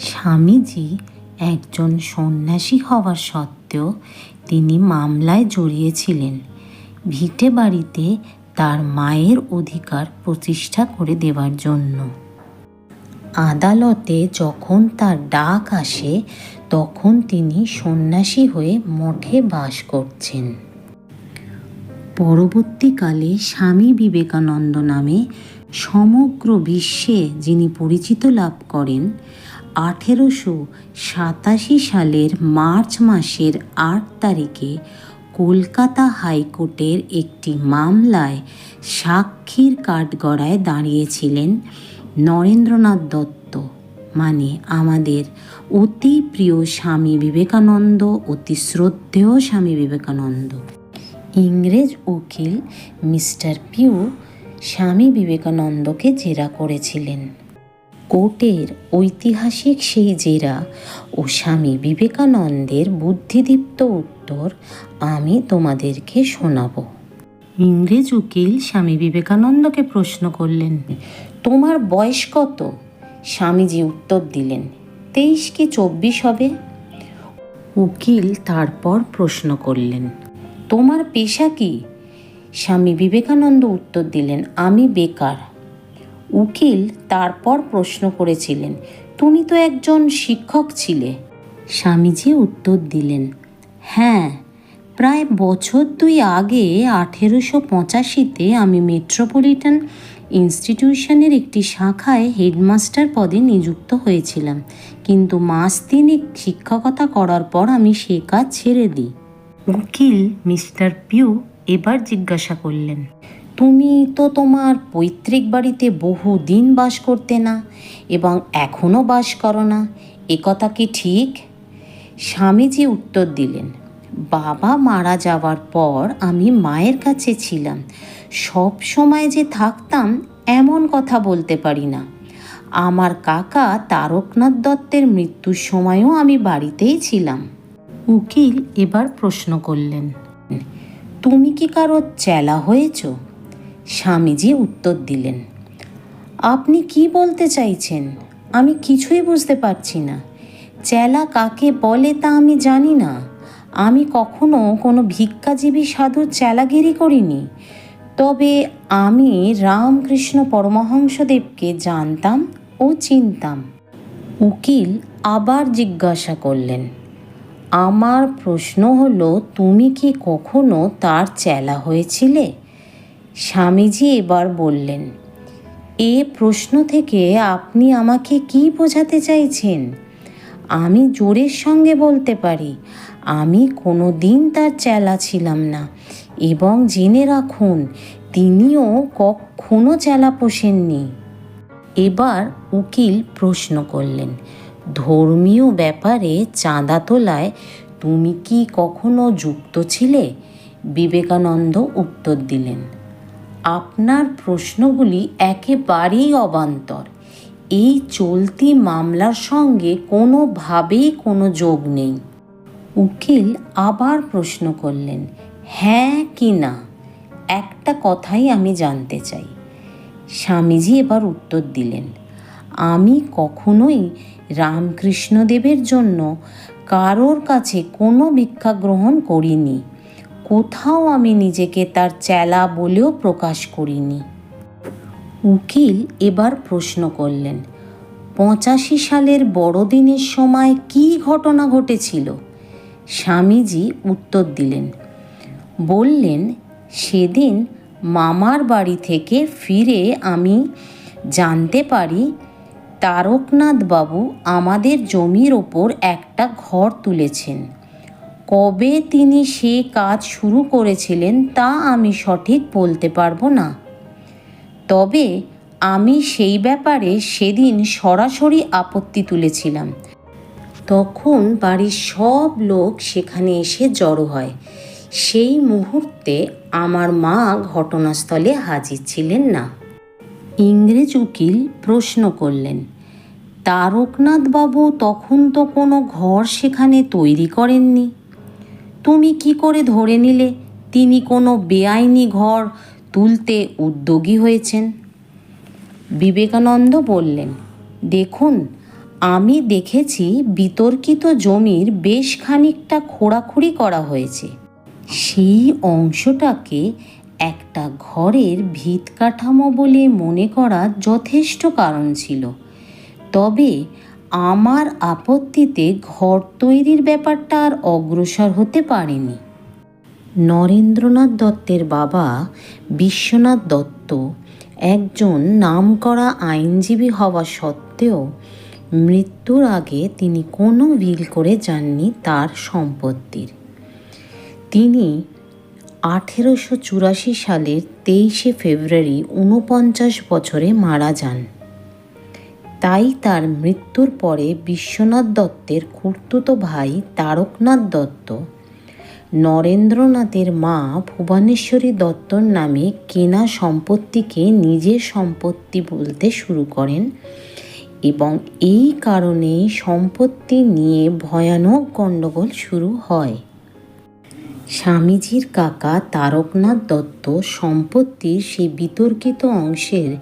স্বামীজি একজন সন্ন্যাসী হওয়ার সত্ত্বেও তিনি মামলায় জড়িয়েছিলেন। ভিটে বাড়িতে তার মায়ের অধিকার প্রতিষ্ঠা করে দেওয়ার জন্য। আদালতে যখন তার ডাক আসে, তখন তিনি সন্ন্যাসী হয়ে মঠে বাস করছেন। পরবর্তীকালে স্বামী বিবেকানন্দ নামে সমগ্র বিশ্বে যিনি পরিচিত লাভ করেন আঠেরোশো সাতাশি সালের মার্চ মাসের আট তারিখে কলকাতা হাইকোর্টের একটি মামলায় সাক্ষীর কাঠগড়ায় দাঁড়িয়েছিলেন নরেন্দ্রনাথ দত্ত। মানে আমাদের অতি প্রিয় স্বামী বিবেকানন্দ, অতি শ্রদ্ধেয় স্বামী বিবেকানন্দ। ইংরেজ উকিল মিস্টার পিউ স্বামী বিবেকানন্দকে জেরা করেছিলেন। কোর্টের ঐতিহাসিক সেই জেরা ও স্বামী বিবেকানন্দের বুদ্ধিদীপ্ত উত্তর আমি তোমাদেরকে শোনাব। ইংরেজ উকিল স্বামী বিবেকানন্দকে প্রশ্ন করলেন, তোমার বয়স কত? স্বামীজি উত্তর দিলেন, তেইশ কি চব্বিশ হবে? উকিল তারপর প্রশ্ন করলেন, তোমার পেশা কি? স্বামী বিবেকানন্দ উত্তর দিলেন, আমি বেকার। উকিল তারপর প্রশ্ন করেছিলেন, তুমি তো একজন শিক্ষক ছিলে। স্বামীজি উত্তর দিলেন হ্যাঁ প্রায় বছর দুই আগে আঠেরোশো পঁচাশিতে আমি মেট্রোপলিটন ইনস্টিটিউশনের একটি শাখায় হেডমাস্টার পদে নিযুক্ত হয়েছিলাম, কিন্তু মাস তিনেক শিক্ষকতা করার পর আমি সে কাজ ছেড়ে দিই। উকিল মিস্টার পিউ এবার জিজ্ঞাসা করলেন তুমি তো তোমার পৈতৃক বাড়িতে বহু দিন বাস করতে না এবং এখনও বাস করো না একথা কি ঠিক? স্বামীজি উত্তর দিলেন, বাবা মারা যাওয়ার পর আমি মায়ের কাছে ছিলাম। সব সময় যে থাকতাম এমন কথা বলতে পারি না। আমার কাকা তারকনাথ দত্তের মৃত্যুর সময়ও আমি বাড়িতেই ছিলাম। উকিল এবার প্রশ্ন করলেন, তুমি কি কারও চেলা হয়েছ? স্বামীজি উত্তর দিলেন, আপনি কি বলতে চাইছেন? আমি কিছুই বুঝতে পারছি না। চেলা কাকে বলে তা আমি জানি না। আমি কখনো কোনো ভিক্ষাজীবী সাধুর চেলাগিরি করিনি। তবে আমি রামকৃষ্ণ পরমহংসদেবকে জানতাম ও চিনতাম। উকিল আবার জিজ্ঞাসা করলেন, আমার প্রশ্ন হলো, তুমি কি কখনো তার চেলা হয়েছিলে? স্বামীজি এবার বললেন, এ প্রশ্ন থেকে আপনি আমাকে কি বোঝাতে চাইছেন? আমি জোরের সঙ্গে বলতে পারি, আমি কোনো দিন তার চেলা ছিলাম না। এবং জেনে রাখুন, তিনিও কখনো চেলা পোষেননি। এবার উকিল প্রশ্ন করলেন, ধর্মীয় ব্যাপারে চাঁদা তোলায় তুমি কি কখনো যুক্ত ছিলে? বিবেকানন্দ উত্তর দিলেন আপনার প্রশ্নগুলি একেবারেই অবান্তর। এই চলতি মামলার সঙ্গে কোনোভাবেই কোনো যোগ নেই। উকিল আবার প্রশ্ন করলেন হ্যাঁ কি না? একটা কথাই আমি জানতে চাই। স্বামীজি এবার উত্তর দিলেন, আমি কখনোই রামকৃষ্ণদেবের জন্য কারোর কাছে কোনো ভিক্ষা গ্রহণ করিনি। কোথাও আমি নিজেকে তার চেলা বলেও প্রকাশ করিনি। উকিল এবার প্রশ্ন করলেন, পঁচাশি সালের বড়দিনের সময় কী ঘটনা ঘটেছিল? স্বামীজি উত্তর দিলেন, বললেন, সেদিন মামার বাড়ি থেকে ফিরে আমি জানতে পারি তারকনাথ বাবু আমাদের জমির ওপর একটা ঘর তুলেছেন। কবে তিনি সে কাজ শুরু করেছিলেন তা আমি সঠিক বলতে পারব না। তবে আমি সেই ব্যাপারে সেদিন সরাসরি আপত্তি তুলেছিলাম। তখন বাড়ির সব লোক সেখানে এসে জড়ো হয়। সেই মুহূর্তে আমার মা ঘটনাস্থলে হাজির ছিলেন না। ইংরেজ উকিল প্রশ্ন করলেন, তারকনাথ বাবু তখন তো কোনো ঘর সেখানে তৈরি করেননি? তুমি কি করে ধরে নিলে? তিনি কোনো বেআইনি ঘর তুলতে উদ্যোগী হয়েছেন। বিবেকানন্দ বললেন, দেখুন, আমি দেখেছি বিতর্কিত জমির বেশ খানিকটা খোঁড়াখুড়ি করা হয়েছে। সেই অংশটাকে একটা ঘরের ভিত কাঠামো বলে মনে করা যথেষ্ট কারণ ছিল। তবে আমার আপত্তিতে ঘর তৈরির ব্যাপারটা আর অগ্রসর হতে পারেনি। নরেন্দ্রনাথ দত্তের বাবা বিশ্বনাথ দত্ত একজন নামকরা আইনজীবী হওয়া সত্ত্বেও মৃত্যুর আগে তিনি কোনো বিল করে যাননি তার সম্পত্তির। তিনি আঠেরোশো চুরাশি সালের তেইশে ফেব্রুয়ারি ঊনপঞ্চাশ বছরে মারা যান। তাই তার মৃত্যুর পরে বিশ্বনাথ দত্তের খুড়তুতো ভাই তারকনাথ দত্ত। নরেন্দ্রনাথের মা ভুবনেশ্বরী দত্তর নামে কেনা সম্পত্তিকে নিজের সম্পত্তি বলতে শুরু করেন এবং এই কারণেই সম্পত্তি নিয়ে ভয়ানক গণ্ডগোল শুরু হয়। স্বামীজির কাকা তারকনাথ দত্ত সম্পত্তির সেই বিতর্কিত অংশের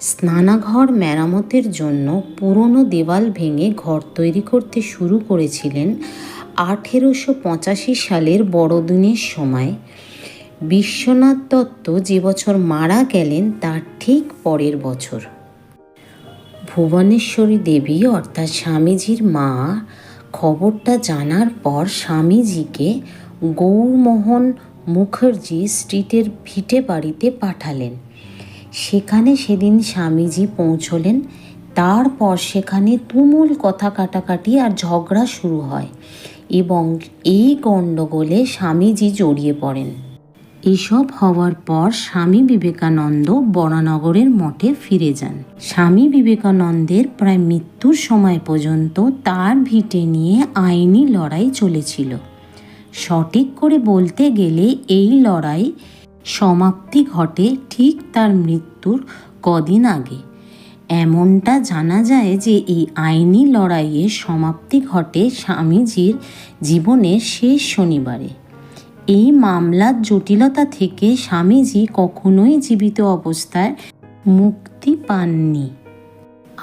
স্নানাঘর মেরামতের জন্য পুরনো দেওয়াল ভেঙে ঘর তৈরি করতে শুরু করেছিলেন আঠেরোশো পঁচাশি সালের বড়দিনের সময়। বিশ্বনাথ দত্ত যে বছর মারা গেলেন, তার ঠিক পরের বছর। ভুবনেশ্বরী দেবী অর্থাৎ স্বামীজির মা খবরটা জানার পর স্বামীজিকে গৌরমোহন মুখার্জি স্ট্রিটের ভিটে বাড়িতে পাঠালেন। সেখানে সেদিন স্বামীজি পৌঁছলেন। তারপর সেখানে তুমুল কথা কাটাকাটি আর ঝগড়া শুরু হয় এবং এই গণ্ডগোলে স্বামীজি জড়িয়ে পড়েন। এসব হওয়ার পর স্বামী বিবেকানন্দ বরানগরের মঠে ফিরে যান। স্বামী বিবেকানন্দের প্রায় মৃত্যুর সময় পর্যন্ত তার ভিটে নিয়ে আইনি লড়াই চলেছিল। সঠিক করে বলতে গেলে এই লড়াই সমাপ্তি ঘটে ঠিক তার মৃত্যুর কদিন আগে। এমনটা জানা যায় যে এই আইনি লড়াইয়ের সমাপ্তি ঘটে স্বামীজির জীবনের শেষ শনিবারে। এই মামলার জটিলতা থেকে স্বামীজি কখনোই জীবিত অবস্থায় মুক্তি পাননি।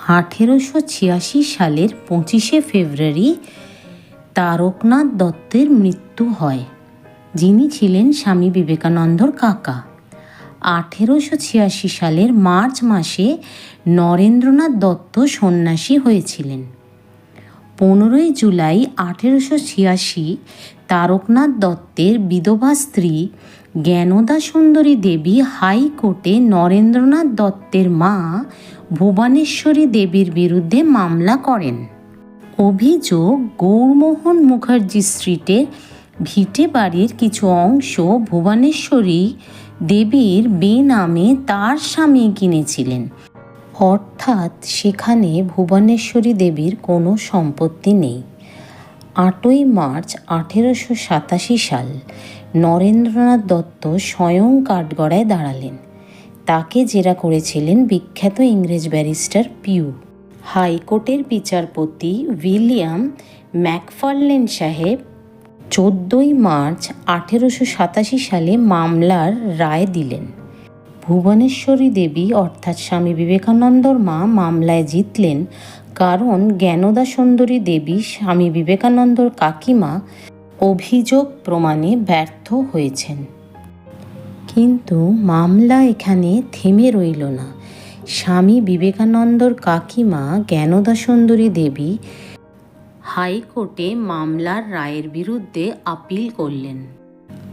আঠেরোশো ছিয়াশি সালের পঁচিশে ফেব্রুয়ারি তারকনাথ দত্তের মৃত্যু হয়। যিনি ছিলেন স্বামী বিবেকানন্দর কাকা। আঠেরোশো ছিয়াশি সালের মার্চ মাসে নরেন্দ্রনাথ দত্ত সন্ন্যাসী হয়েছিলেন। পনেরোই জুলাই আঠেরোশো ছিয়াশি তারকনাথ দত্তের বিধবা স্ত্রী জ্ঞানদা সুন্দরী দেবী হাইকোর্টে নরেন্দ্রনাথ দত্তের মা ভুবনেশ্বরী দেবীর বিরুদ্ধে মামলা করেন। অভিযোগ, গৌরমোহন মুখার্জি স্ট্রিটের ভিটে বাড়ির কিছু অংশ ভুবনেশ্বরী দেবীর বেনামে তার স্বামী কিনেছিলেন। অর্থাৎ সেখানে ভুবনেশ্বরী দেবীর কোনো সম্পত্তি নেই। আটই মার্চ আঠেরোশো সাতাশি সাল নরেন্দ্রনাথ দত্ত স্বয়ং কাঠগড়ায় দাঁড়ালেন। তাকে জেরা করেছিলেন বিখ্যাত ইংরেজ ব্যারিস্টার পিউ। হাইকোর্টের বিচারপতি উইলিয়াম ম্যাকফার্লেন সাহেব চোদ্দই মার্চ আঠেরোশো সাতাশি সালে মামলার রায় দিলেন। ভুবনেশ্বরী দেবী অর্থাৎ স্বামী বিবেকানন্দর মা মামলায় জিতলেন, কারণ জ্ঞানদা সুন্দরী দেবী স্বামী বিবেকানন্দর কাকিমা অভিযোগ প্রমাণে ব্যর্থ হয়েছেন। কিন্তু মামলা এখানে থেমে রইল না। স্বামী বিবেকানন্দর কাকিমা জ্ঞানদা সুন্দরী দেবী হাইকোর্টে মামলার রায়ের বিরুদ্ধে আপিল করলেন।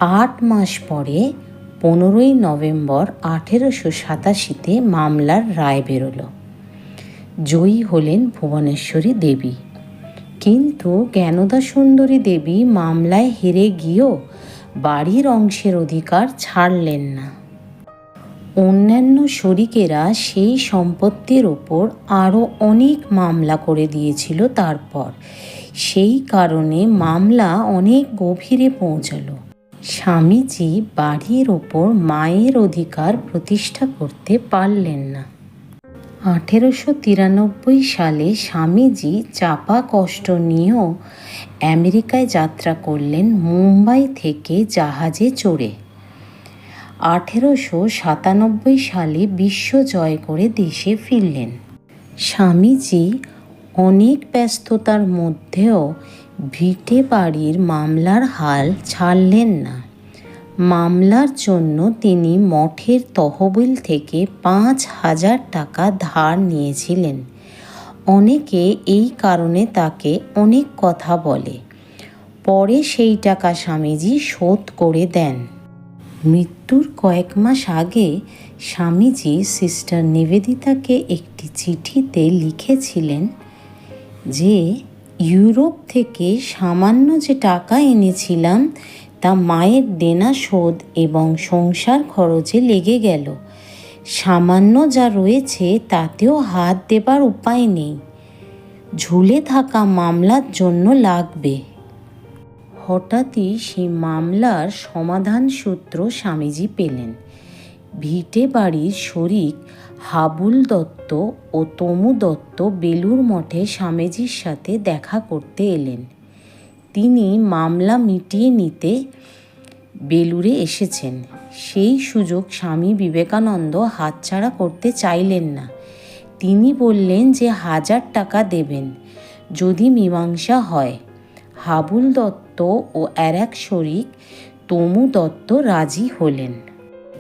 আট মাস পরে, পনেরোই নভেম্বর আঠেরোশো সাতাশিতে মামলার রায় বেরোলো। জয়ী হলেন ভুবনেশ্বরী দেবী। কিন্তু জ্ঞানদা সুন্দরী দেবী মামলায় হেরে গিয়েও বাড়ির অংশের অধিকার ছাড়লেন না। অন্যান্য শরিকেরা সেই সম্পত্তির ওপর আরও অনেক মামলা করে দিয়েছিল তারপর। সেই কারণে মামলা অনেক গভীরে পৌঁছালো। স্বামীজি বাড়ির ওপর মায়ের অধিকার প্রতিষ্ঠা করতে পারলেন না। আঠেরোশো তিরানব্বই সালে স্বামীজি চাপা কষ্ট নিয়েও আমেরিকায় যাত্রা করলেন মুম্বাই থেকে জাহাজে চড়ে। আঠেরোশো সাতানব্বই সালে বিশ্ব জয় করে দেশে ফিরলেন। স্বামীজি অনেক ব্যস্ততার মধ্যেও ভিটে বাড়ির মামলার হাল ছাড়লেন না। মামলার জন্য তিনি মঠের তহবিল থেকে পাঁচ হাজার টাকা ধার নিয়েছিলেন। অনেকে এই কারণে তাকে অনেক কথা বলে। পরে সেই টাকা স্বামীজি শোধ করে দেন। মৃত্যুর কয়েক মাস আগে স্বামীজি সিস্টার নিবেদিতাকে একটি চিঠিতে লিখেছিলেন যে, ইউরোপ থেকে সামান্য যে টাকা এনেছিলাম, তা মায়ের দেনা শোধ এবং সংসার খরচে লেগে গেল। সামান্য যা রয়েছে, তাতেও হাত দেবার উপায় নেই। ঝুলে থাকা মামলার জন্য লাগবে। হঠাৎই সেই মামলার সমাধান সূত্র স্বামীজি পেলেন। ভিটে বাড়ির শরিক হাবুল দত্ত ও তমু দত্ত বেলুর মঠে স্বামীজির সাথে দেখা করতে এলেন। তিনি মামলা মিটিয়ে নিতে বেলুরে এসেছেন। সেই সুযোগ স্বামী বিবেকানন্দ হাতছাড়া করতে চাইলেন না। তিনি বললেন যে হাজার টাকা দেবেন, যদি মীমাংসা হয়। হাবুল দত্ত ও আর এক শরিক তমু দত্ত রাজি হলেন।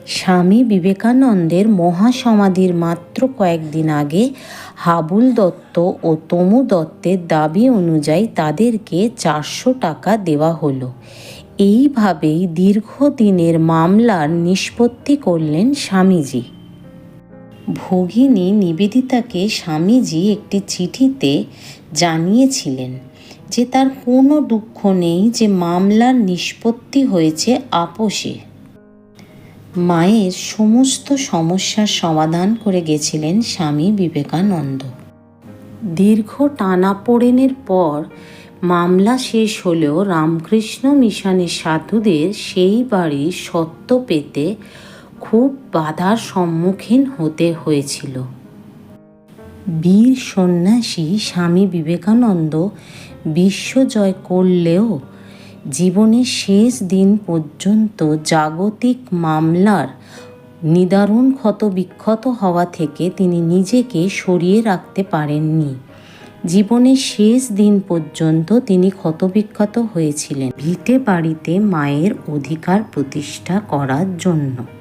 স্বামী বিবেকানন্দের মহাসমাধির মাত্র কয়েকদিন আগে হাবুল দত্ত ও তমু দত্তের দাবি অনুযায়ী তাদেরকে চারশো টাকা দেওয়া হলো। এইভাবেই দীর্ঘদিনের মামলার নিষ্পত্তি করলেন স্বামীজি। ভগিনী নিবেদিতাকে স্বামীজি একটি চিঠিতে জানিয়েছিলেন যে তার কোনো দুঃখ নেই যে মামলার নিষ্পত্তি হয়েছে আপোষে। মায়ের সমস্ত সমস্যার সমাধান করে গেছিলেন স্বামী বিবেকানন্দ। দীর্ঘ টানাপোড়েনের পর মামলা শেষ হলেও রামকৃষ্ণ মিশনের সাধুদের সেই বাড়ির সত্য পেতে খুব বাধার সম্মুখীন হতে হয়েছিল। বীর সন্ন্যাসী স্বামী বিবেকানন্দ বিশ্বজয় করলেও জীবনের শেষ দিন পর্যন্ত জাগতিক মামলার নিদারুণ ক্ষত বিক্ষত হওয়া থেকে তিনি নিজেকে সরিয়ে রাখতে পারেননি। জীবনের শেষ দিন পর্যন্ত তিনি ক্ষতবিক্ষত হয়েছিলেন। ভিটে বাড়িতে মায়ের অধিকার প্রতিষ্ঠা করার জন্য।